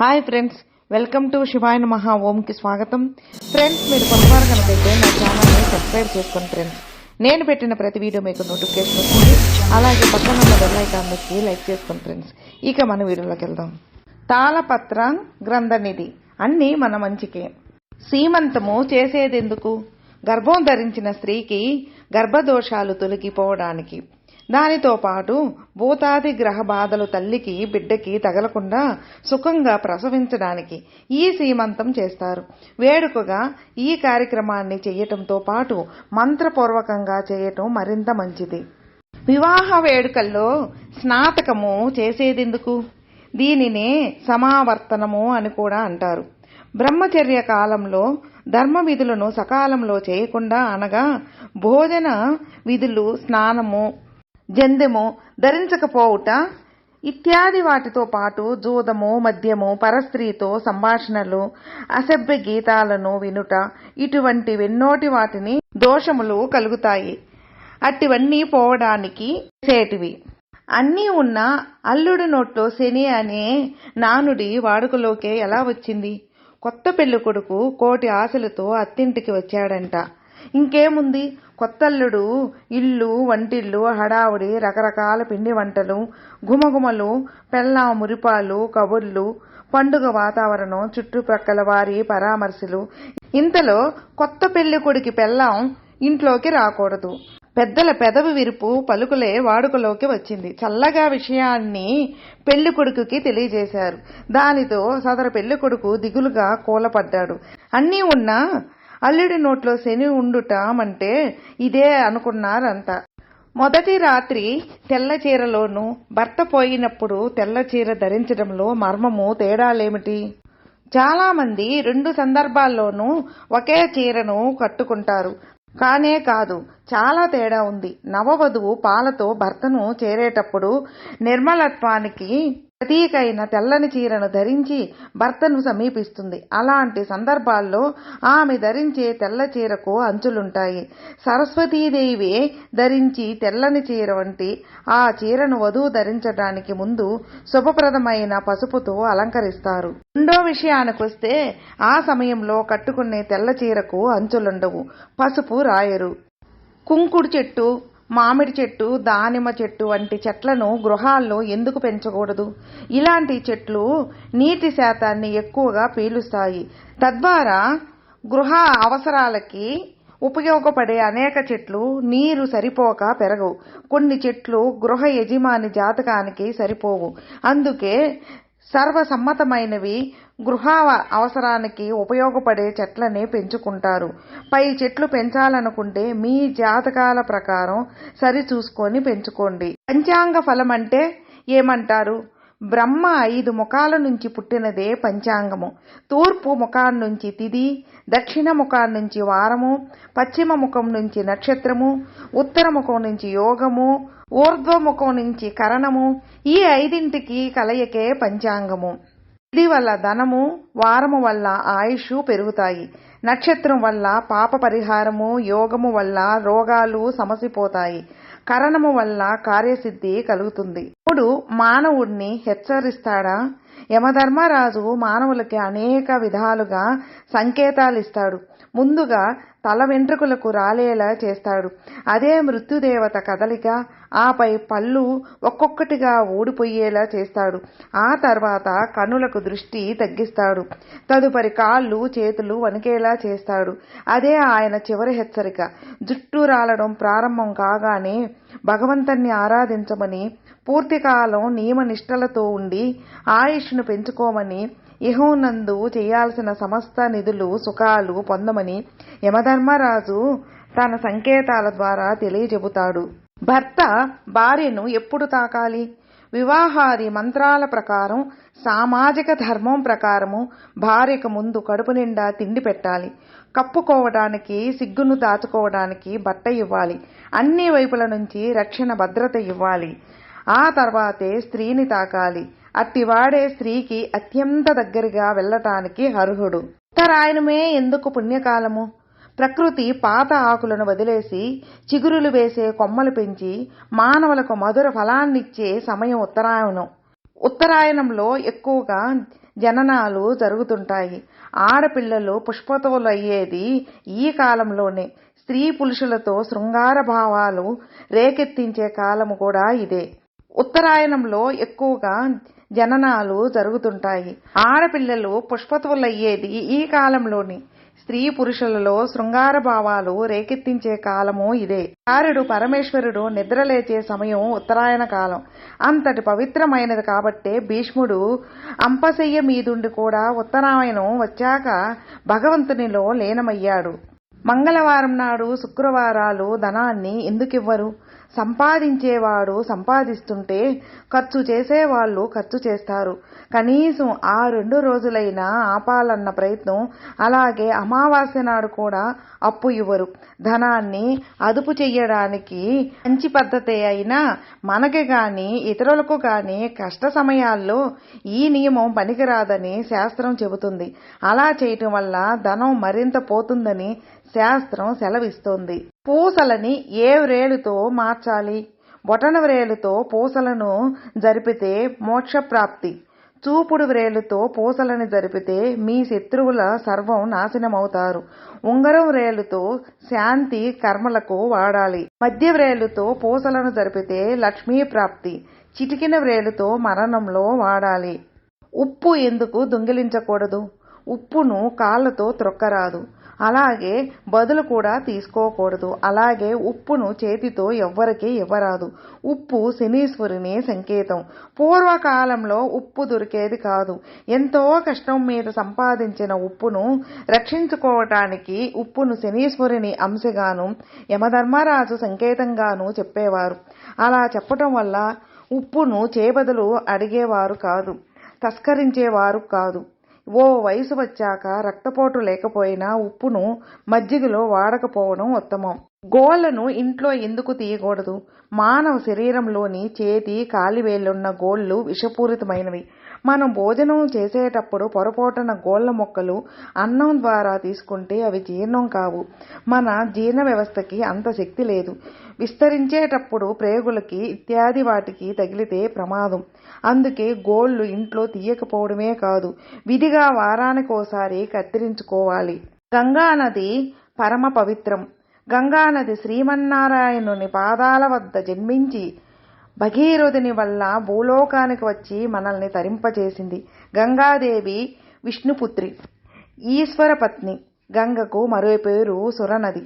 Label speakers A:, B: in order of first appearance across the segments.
A: Hi friends welcome to Shivayana మహా ఓంకి స్వాగతం. ఫ్రెండ్స్ మీరు కొత్తవారు కనుకైతే నా ఛానల్ని సబ్స్క్రైబ్ చేసుకోండి ఫ్రెండ్స్. నేను పెట్టిన ప్రతి వీడియో మీకు నోటిఫికేషన్ వస్తుంది. అలాగే పక్కన ఉన్న బెల్ ఐకాన్ నొక్కి లైక్ చేసుకోండి ఫ్రెండ్స్. ఇక మన వీడియోలోకి వెళ్దాం. తాళపత్ర గ్రంథనిధి అన్నీ మన మంచికే. సీమంతము చేసేదెందుకు? గర్భం ధరించిన స్త్రీకి గర్భదోషాలు తొలగిపోవడానికి. దానితో పాటు భూతాది గ్రహ బాధలు తల్లికి బిడ్డకి తగలకుండా సుఖంగా ప్రసవించడానికి ఈ సీమంతం చేస్తారు. వేడుకగా ఈ కార్యక్రమాన్ని చేయటంతో పాటు మంత్రపూర్వకంగా చేయటం మరింత మంచిది. వివాహ వేడుకల్లో స్నాతకము చేసేదెందుకు? దీనినే సమావర్తనము అని కూడా అంటారు. బ్రహ్మచర్య కాలంలో ధర్మ విధులను సకాలంలో చేయకుండా అనగా భోజన విధులు స్నానము జందెము ధరించకపోవుట ఇత్యాది వాటితో పాటు జూదము మద్యము పరస్త్రీతో సంభాషణలు అసభ్య గీతాలను వినుట ఇటువంటి వెన్నోటి వాటిని దోషములు కలుగుతాయి. అట్టివన్నీ పోవడానికి చేటివి. అన్నీ ఉన్న అల్లుడు నోట్లో శని అనే నానుడి వాడుకలోకే ఎలా వచ్చింది? కొత్త పెళ్ళి కొడుకు కోటి ఆశలతో అత్తింటికి వచ్చాడంట. ఇంకేముంది? కొత్తల్లుడు ఇల్లు వంటిల్లు హడావుడి రకరకాల పిండి వంటలు గుమగుమలు పెళ్ళాం మురిపాలు కబుర్లు పండుగ వాతావరణం చుట్టుప్రక్కల వారి పరామర్శలు. ఇంతలో కొత్త పెళ్ళి కొడుకి పెళ్ళాం ఇంట్లోకి రాకూడదు. పెద్దల పెదవి విరుపు పలుకులే వాడుకలోకి వచ్చింది. చల్లగా విషయాన్ని పెళ్ళి కొడుకుకి తెలియజేశారు. దానితో సదరు పెళ్ళి కొడుకు దిగులుగా కూలపడ్డాడు. అన్నీ ఉన్నా అల్లుడి నోట్లో శని ఉండుటామంటే ఇదే అనుకున్నారంతా మొదటి రాత్రి తెల్ల చీరలోనూ భర్త పోయినప్పుడు తెల్ల చీర ధరించడంలో మర్మము తేడాలేమిటి? చాలామంది రెండు సందర్భాల్లోనూ ఒకే చీరను కట్టుకుంటారు. కానే కాదు చాలా తేడా ఉంది. నవవధువు పాలతో భర్తను చేరేటప్పుడు నిర్మలత్వానికి ప్రతీకైన తెల్లని చీరను ధరించి భర్తను సమీపిస్తుంది. అలాంటి సందర్భాల్లో ఆమె ధరించే తెల్ల చీరకు అంచులుంటాయి. సరస్వతీదేవి ధరించి తెల్లని చీర వంటి ఆ చీరను వధువు ధరించడానికి ముందు శుభప్రదమైన పసుపుతో అలంకరిస్తారు. రెండో విషయానికొస్తే ఆ సమయంలో కట్టుకునే తెల్ల చీరకు అంచులుండవు. పసుపు రాయరు. కుంకుడు చెట్టు మామిడి చెట్టు దానిమ్మ చెట్టు వంటి చెట్లను గృహాల్లో ఎందుకు పెంచకూడదు? ఇలాంటి చెట్లు నీటి శాతాన్ని ఎక్కువగా పీలుస్తాయి. తద్వారా గృహ అవసరాలకి ఉపయోగపడే అనేక చెట్లు నీరు సరిపోక పెరగవు. కొన్ని చెట్లు గృహ యజమాని జాతకానికి సరిపోవు. అందుకే సర్వసమ్మతమైనవి గృహ అవసరానికి ఉపయోగపడే చెట్లని పెంచుకుంటారు. పై చెట్లు పెంచాలనుకుంటే మీ జాతకాల ప్రకారం సరి చూసుకొని పెంచుకోండి. పంచాంగ ఫలం అంటే ఏమంటారు? బ్రహ్మ ఐదు ముఖాల నుంచి పుట్టినదే పంచాంగము. తూర్పు ముఖాల నుంచి తిది దక్షిణ ముఖాల నుంచి వారము పశ్చిమ ముఖం నుంచి నక్షత్రము ఉత్తర ముఖం నుంచి యోగము ఊర్ధ్వముఖం నుంచి కరణము ఈ ఐదింటికి కలయికే పంచాంగము. ఇది వల్ల ధనము వారము వల్ల ఆయుష్ పెరుగుతాయి. నక్షత్రం వల్ల పాప పరిహారము యోగము వల్ల రోగాలు సమసిపోతాయి. కరణము వల్ల కార్యసిద్ధి కలుగుతుంది. ఇప్పుడు మానవుడిని హెచ్చరిస్తాడా? యమధర్మరాజు మానవులకి అనేక విధాలుగా సంకేతాలు ఇస్తాడు ముందుగా తల వెంట్రుకలకు రాలేలా చేస్తాడు. అదే మృత్యుదేవత కదలిక ఆపై పళ్ళు ఒక్కొక్కటిగా ఊడిపోయేలా చేస్తాడు. ఆ తర్వాత కనులకు దృష్టి తగ్గిస్తాడు. తదుపరి కాళ్ళు చేతులు వణికేలా చేస్తాడు. అదే ఆయన చివరి హెచ్చరిక. జుట్టు రాలడం ప్రారంభం కాగానే భగవంతుణ్ణి ఆరాధించమని పూర్తికాలం నియమనిష్టలతో ఉండి ఆయుష్ను పెంచుకోమని ఇహోనందు చేయాల్సిన సమస్త నిధులు సుఖాలు పొందమని యమధర్మరాజు తన సంకేతాల ద్వారా తెలియజెబుతాడు. భర్త భార్యను ఎప్పుడు తాకాలి? వివాహాది మంత్రాల ప్రకారం సామాజిక ధర్మం ప్రకారము భార్యకు ముందు కడుపు నిండా తిండి పెట్టాలి. కప్పుకోవడానికి సిగ్గును దాచుకోవడానికి బట్ట ఇవ్వాలి. అన్ని వైపుల నుంచి రక్షణ భద్రత ఇవ్వాలి. ఆ తర్వాతే స్త్రీని తాకాలి. అట్టివాడే స్త్రీకి అత్యంత దగ్గరగా వెళ్ళటానికి అర్హుడు. ఉత్తరాయణమే ఎందుకు పుణ్యకాలము? ప్రకృతి పాత ఆకులను వదిలేసి చిగురులు వేసే కొమ్మలు పెంచి మానవులకు మధుర ఫలాన్నిచ్చే సమయం ఉత్తరాయణం. ఉత్తరాయణంలో ఎక్కువగా జననాలు జరుగుతుంటాయి. ఆడపిల్లలు పుష్పతోలు అయ్యేది ఈ కాలంలోనే. స్త్రీ పురుషులతో శృంగార భావాలు రేకెత్తించే కాలము కూడా ఇదే. ఉత్తరాయణంలో ఎక్కువగా జననాలు జరుగుతుంటాయి. ఆడపిల్లలు పుష్పతులయ్యేది ఈ కాలంలోని. స్త్రీ పురుషులలో శృంగార భావాలు రేకెత్తించే కాలము ఇదే. ఆరుడు పరమేశ్వరుడు నిద్రలేచే సమయం ఉత్తరాయణ కాలం. అంతటి పవిత్రమైనది కాబట్టే భీష్ముడు అంపశయ్య మీదుండి కూడా ఉత్తరాయణం వచ్చాక భగవంతునిలో లీనమయ్యాడు. మంగళవారం నాడు శుక్రవారాలు ధనాన్ని ఎందుకివ్వరు? సంపాదించేవాడు సంపాదిస్తుంటే ఖర్చు చేసేవాళ్ళు ఖర్చు చేస్తారు. కనీసం ఆ రెండు రోజులైనా ఆపాలన్న ప్రయత్నం అలాగే అమావాస్య నాడు కూడా అప్పు ఇవ్వరు. ధనాన్ని అదుపు చెయ్యడానికి మంచి పద్ధతి అయినా మనకి గాని ఇతరులకు గాని కష్ట సమయాల్లో ఈ నియమం పనికిరాదని శాస్త్రం చెబుతుంది. అలా చేయటం వల్ల ధనం మరింత పోతుందని శాస్త్రం సెలవిస్తోంది. పూసలని ఏ వ్రేలుతో మార్చాలి? బొటన వ్రేలుతో పూసలను జరిపితే మోక్షప్రాప్తి. చూపుడు వ్రేలుతో పూసలను జరిపితే మీ శత్రువుల సర్వం నాశనమవుతారు. ఉంగరం వ్రేలుతో శాంతి కర్మలకు వాడాలి. మధ్య వ్రేలుతో పూసలను జరిపితే లక్ష్మీ ప్రాప్తి చిటికిన వ్రేలుతో మరణంలో వాడాలి. ఉప్పు ఎందుకు దొంగిలించకూడదు? ఉప్పును కాళ్ళతో త్రొక్కరాదు అలాగే బదులు కూడా తీసుకోకూడదు. అలాగే ఉప్పును చేతితో ఎవ్వరికీ ఇవ్వరాదు. ఉప్పు శనీశ్వరుని సంకేతం. పూర్వకాలంలో ఉప్పు దొరికేది కాదు. ఎంతో కష్టం మీద సంపాదించిన ఉప్పును రక్షించుకోవటానికి ఉప్పును శనీశ్వరుని అంశగాను యమధర్మరాజు సంకేతంగాను చెప్పేవారు. అలా చెప్పటం వల్ల ఉప్పును చేబదులు అడిగేవారు కాదు. తస్కరించేవారు కాదు. ఓ వయసు వచ్చాక రక్తపోటు లేకపోయినా ఉప్పును మజ్జిగలో వాడకపోవడం ఉత్తమం. గోళ్ళను ఇంట్లో ఎందుకు తీయకూడదు? మానవ శరీరంలోని చేతి కాలివేళ్ళున్న గోళ్ళు విషపూరితమైనవి. మనం భోజనం చేసేటప్పుడు పొరపాటున గోళ్ళ మొక్కలు అన్నం ద్వారా తీసుకుంటే అవి జీర్ణం కావు. మన జీర్ణ వ్యవస్థకి అంత శక్తి లేదు. విస్తరించేటప్పుడు ప్రేగులకి ఇత్యాది వాటికి తగిలితే ప్రమాదం. అందుకే గోళ్ళు ఇంట్లో తీయకపోవడమే కాదు విధిగా వారానికోసారి కత్తిరించుకోవాలి. గంగా నది పరమ పవిత్రం. గంగానది శ్రీమన్నారాయణుని పాదాల వద్ద జన్మించి భగీరథుని వల్ల భూలోకానికి వచ్చి మనల్ని తరింపచేసింది గంగాదేవి విష్ణుపుత్రి ఈశ్వర పత్ని గంగకు మరో పేరు సురనది.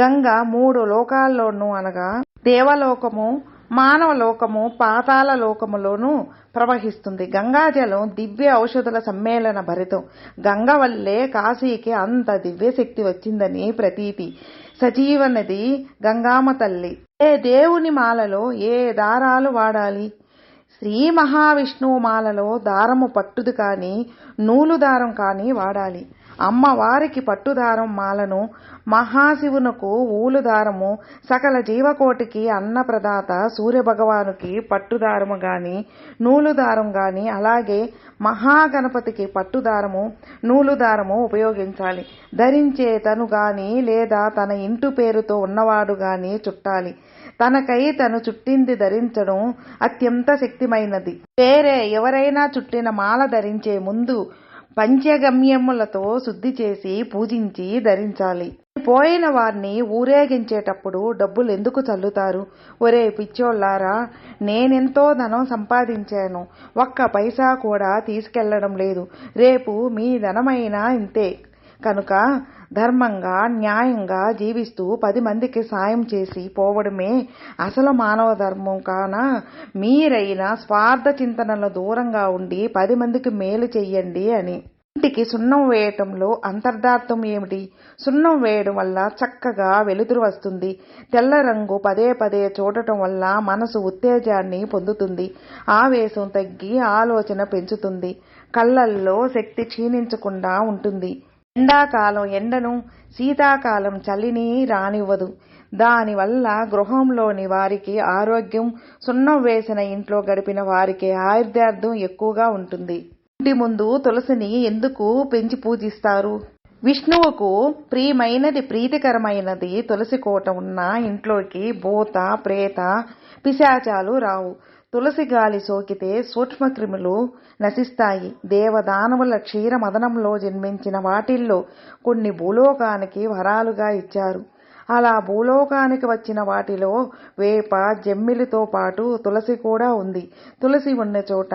A: గంగ మూడు లోకాల్లోనూ అనగా దేవలోకము మానవ లోకము పాతాల లోకములోనూ ప్రవహిస్తుంది. గంగాజలం దివ్య ఔషధుల సమ్మేళన భరితం. గంగ వల్లే కాశీకి అంత దివ్య శక్తి వచ్చిందని ప్రతీతి. సజీవ నది గంగామ తల్లి. ఏ దేవుని మాలలో ఏ దారాలు వాడాలి? శ్రీ మహావిష్ణువు మాలలో దారము పట్టుది కానీ నూలు దారం కానీ వాడాలి. అమ్మవారికి పట్టుదారం మాలను మహాశివునకు ఊలు దారము సకల జీవకోటికి అన్నప్రదాత సూర్యభగవానుకి పట్టుదారము గాని నూలుదారం గాని అలాగే మహాగణపతికి పట్టుదారము నూలుదారము ఉపయోగించాలి. ధరించే తను గాని లేదా తన ఇంటి పేరుతో ఉన్నవాడు గాని చుట్టాలి. తనకై తను చుట్టింది ధరించడం అత్యంత శక్తిమైనది. వేరే ఎవరైనా చుట్టిన మాల ధరించే ముందు పంచగమ్యములతో శుద్ధి చేసి పూజించి ధరించాలి. పోయిన వారిని ఊరేగించేటప్పుడు డబ్బులు ఎందుకు చల్లుతారు? ఒరే పిచ్చోళ్ళారా నేనెంతో ధనం సంపాదించాను. ఒక్క పైసా కూడా తీసుకెళ్ళడం లేదు. రేపు మీ ధనమైనా ఇంతే. కనుక ధర్మంగా న్యాయంగా జీవిస్తూ పది మందికి సాయం చేసి పోవడమే అసలు మానవ ధర్మం కాన? మీరైనా స్వార్థ చింతనల దూరంగా ఉండి పది మందికి మేలు చెయ్యండి అని. ఇంటికి సున్నం వేయటంలో అంతర్ధార్థం ఏమిటి? సున్నం వేయడం వల్ల చక్కగా వెలుతురు వస్తుంది. తెల్ల రంగు పదే పదే చూడటం వల్ల మనసు ఉత్తేజాన్ని పొందుతుంది. ఆవేశం తగ్గి ఆలోచన పెంచుతుంది. కళ్ళల్లో శక్తి క్షీణించకుండా ఉంటుంది. ఎండాకాలం ఎండను శీతాకాలం చలిని రానివ్వదు. దానివల్ల గృహంలోని వారికి ఆరోగ్యం సున్నం వేసిన ఇంట్లో గడిపిన వారికి ఆయుర్దార్థం ఎక్కువగా ఉంటుంది. ఇంటి ముందు తులసిని ఎందుకు పెంచి పూజిస్తారు? విష్ణువుకు ప్రియమైనది ప్రీతికరమైనది తులసి కోట ఉన్న ఇంట్లోకి భూత ప్రేత పిశాచాలు రావు. తులసి గాలి సోకితే సూక్ష్మక్రిములు నశిస్తాయి. దేవదానవుల క్షీర మదనంలో జన్మించిన వాటిల్లో కొన్ని భూలోకానికి వరాలుగా ఇచ్చారు. అలా భూలోకానికి వచ్చిన వాటిలో వేప జమ్మిలితో పాటు తులసి కూడా ఉంది. తులసి ఉన్న చోట